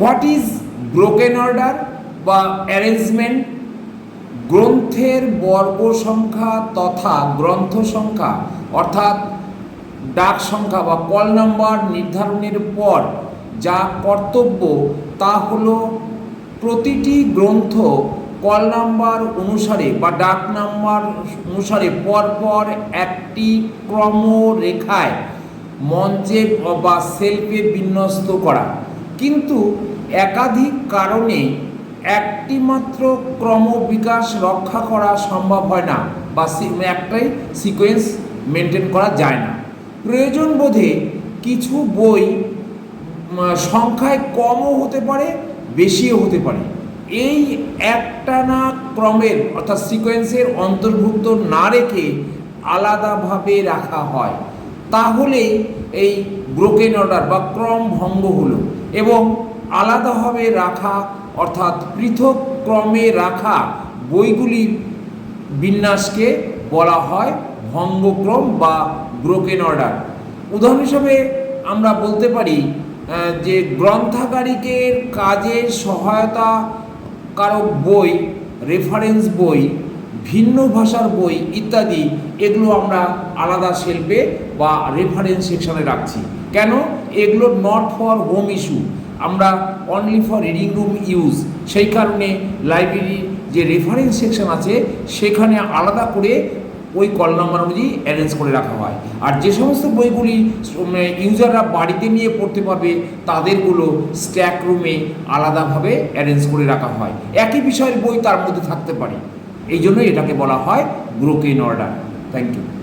What is broken order বা arrangement গ্রন্থের বর্গ সংখ্যা তথা গ্রন্থ সংখ্যা, অর্থাৎ ডাক সংখ্যা বা কল নাম্বার নির্ধারণের পর যা কর্তব্য, তা হল প্রতিটি গ্রন্থ কল নাম্বার অনুসারে বা ডাক নাম্বার অনুসারে পরপর একটি ক্রমরেখায় মঞ্চে বা সেলফে বিন্যস্ত করা। কিন্তু একাধিক কারণে একটি মাত্র ক্রমবিকাশ রক্ষা করা সম্ভব হয় না বা একটাই সিকোয়েন্স মেনটেন করা যায় না। প্রয়োজন বোধে কিছু বই সংখ্যায় কমও হতে পারে, বেশিও হতে পারে। এই একটানা ক্রমের অর্থাৎ সিকোয়েন্সের অন্তর্ভুক্ত না রেখে আলাদাভাবে রাখা হয়। তাহলে এই ব্রোকেন অর্ডার বা ক্রম ভঙ্গ হলো এবং আলাদাভাবে রাখা অর্থাৎ পৃথক ক্রমে রাখা বইগুলির বিন্যাসকে বলা হয় ভঙ্গক্রম বা ব্রোকেন অর্ডার উদাহরণ হিসাবে আমরা বলতে পারি যে গ্রন্থাগারিকের কাজের সহায়তা কারক বই রেফারেন্স বই ভিন্ন ভাষার বই ইত্যাদি, এগুলো আমরা আলাদা শিল্পে বা রেফারেন্স সেকশনে রাখছি। কেন? এগুলো নট ফর হোম ইস্যু আমরা only for reading room use সেই কারণে লাইব্রেরির যে রেফারেন্স সেকশন আছে, সেখানে আলাদা করে ওই কল নাম্বার অনুযায়ী অ্যারেঞ্জ করে রাখা হয়। আর যে সমস্ত বইগুলি ইউজাররা বাড়িতে নিয়ে পড়তে পারবে, তাদেরগুলো স্ট্যাক রুমে আলাদাভাবে অ্যারেঞ্জ করে রাখা হয়। একই বিষয়ের বই তার মধ্যে থাকতে পারে। এই জন্যই এটাকে বলা হয় ব্রোকেন অর্ডার। Thank you